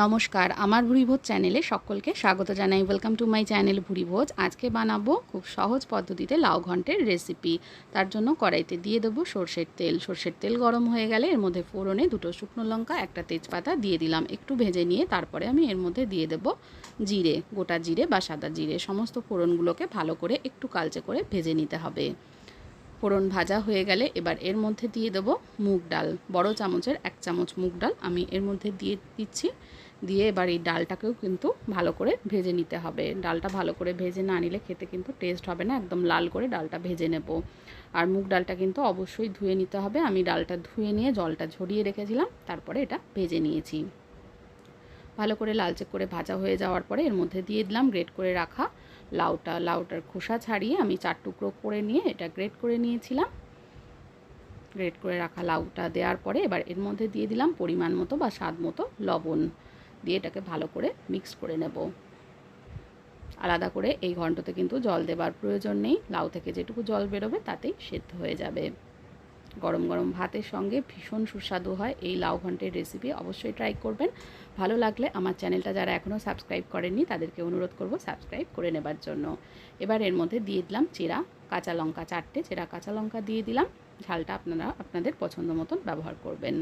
নমস্কার, আমার ভুরিভোজ চ্যানেলে সকলকে স্বাগত জানাই। ওয়েলকাম টু মাই চ্যানেল ভুরিভোজ আজকে বানাবো খুব সহজ পদ্ধতিতে লাউ ঘন্টের রেসিপি তার জন্য কড়াইতে দিয়ে দেবো সর্ষের তেল। সর্ষের তেল গরম হয়ে গেলে এর মধ্যে ফোড়নে দুটো শুকনো লঙ্কা, একটা তেজপাতা দিয়ে দিলাম। একটু ভেজে নিয়ে তারপরে আমি এর মধ্যে দিয়ে দেবো জিরে, গোটা জিরে বা সাদা জিরে। সমস্ত ফোড়নগুলোকে ভালো করে একটু কালচে করে ভেজে নিতে হবে। ফোড়ন ভাজা হয়ে গেলে এবার এর মধ্যে দিয়ে দেব মুগ ডাল। বড় চামচের এক চামচ মুগ ডাল আমি এর মধ্যে দিয়ে দিচ্ছি। দিয়ে এবার এই ডালটাকেও কিন্তু ভালো করে ভেজে নিতে হবে। ডালটা ভালো করে ভেজে না নিলে খেতে কিন্তু টেস্ট হবে না, একদম লাল করে ডালটা ভেজে নেব। আর মুগ ডালটা কিন্তু অবশ্যই ধুয়ে নিতে হবে। আমি ডালটা ধুয়ে নিয়ে জলটা ঝরিয়ে রেখেছিলাম, তারপরে এটা ভেজে নিয়েছি। ভালো করে লালচে করে ভাজা হয়ে যাওয়ার পরে এর মধ্যে দিয়ে দিলাম গ্রেট করে রাখা লাউটা। লাউটার খোসা ছাড়িয়ে আমি চার টুকরো করে নিয়ে এটা গ্রেট করে নিয়েছিলাম। গ্রেট করে রাখা লাউটা দেওয়ার পরে এবার এর মধ্যে দিয়ে দিলাম পরিমাণ মতো বা স্বাদ মতো লবণ। দিয়ে এটাকে ভালো করে মিক্স করে নেব। আলাদা করে এই ঘন্টতে কিন্তু জল দেবার প্রয়োজন নেই। লাউ থেকে যেটুকু জল বেরোবে তাতেই সেদ্ধ হয়ে যাবে। গরম গরম ভাতের সঙ্গে ভীষণ সুস্বাদু হয় এই লাউ ঘন্টের রেসিপি অবশ্যই ট্রাই করবেন। ভালো লাগলে আমার চ্যানেলটা যারা এখনও সাবস্ক্রাইব করেননি, তাদেরকে অনুরোধ করব সাবস্ক্রাইব করে নেবার জন্য। এবার এর মধ্যে দিয়ে দিলাম চেরা, কাঁচা লঙ্কা চারটে, চেরা কাঁচা লঙ্কা দিয়ে দিলাম। ঝালটা আপনারা, আপনাদের পছন্দ মতন ব্যবহার করবেন।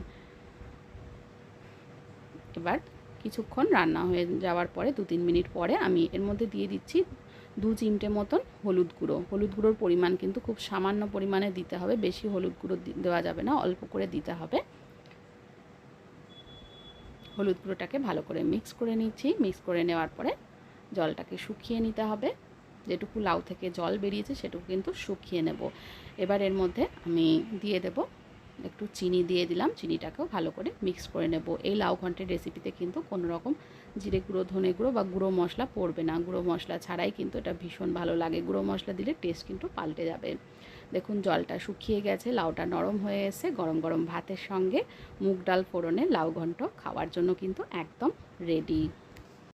এবার কিছুক্ষণ রান্না হয়ে যাওয়ার পরে দু তিন মিনিট পরে আমি এর মধ্যে দিয়ে দিচ্ছি দু চিমটে মতন হলুদ গুঁড়ো। হলুদ গুঁড়োর পরিমাণ কিন্তু খুব সামান্য পরিমাণে দিতে হবে। বেশি হলুদ গুঁড়ো দেওয়া যাবে না, অল্প করে দিতে হবে। হলুদ গুঁড়োটাকে ভালো করে মিক্স করে নিচ্ছি। মিক্স করে নেওয়ার পরে জলটাকে শুকিয়ে নিতে হবে। যেটুকু লাউ থেকে জল বেরিয়েছে সেটুকু কিন্তু শুকিয়ে নেব। এবার এর মধ্যে আমি দিয়ে দেব একটু চিনি দিয়ে দিলাম। চিনিটাকেও ভালো করে মিক্স করে নেব। এই লাউ ঘন্টের রেসিপিতে কিন্তু কোনো রকম জিরে গুঁড়ো, ধনে গুঁড়ো বা গুঁড়ো মশলা পড়বে না। গুঁড়ো মশলা ছাড়াই কিন্তু এটা ভীষণ ভালো লাগে। গুঁড়ো মশলা দিলে টেস্ট কিন্তু পাল্টে যাবে। দেখুন, জলটা শুকিয়ে গেছে, লাউটা নরম হয়ে এসে গরম গরম ভাতের সঙ্গে মুগ ডাল ফোড়নে লাউ ঘন্ট খাওয়ার জন্য কিন্তু একদম রেডি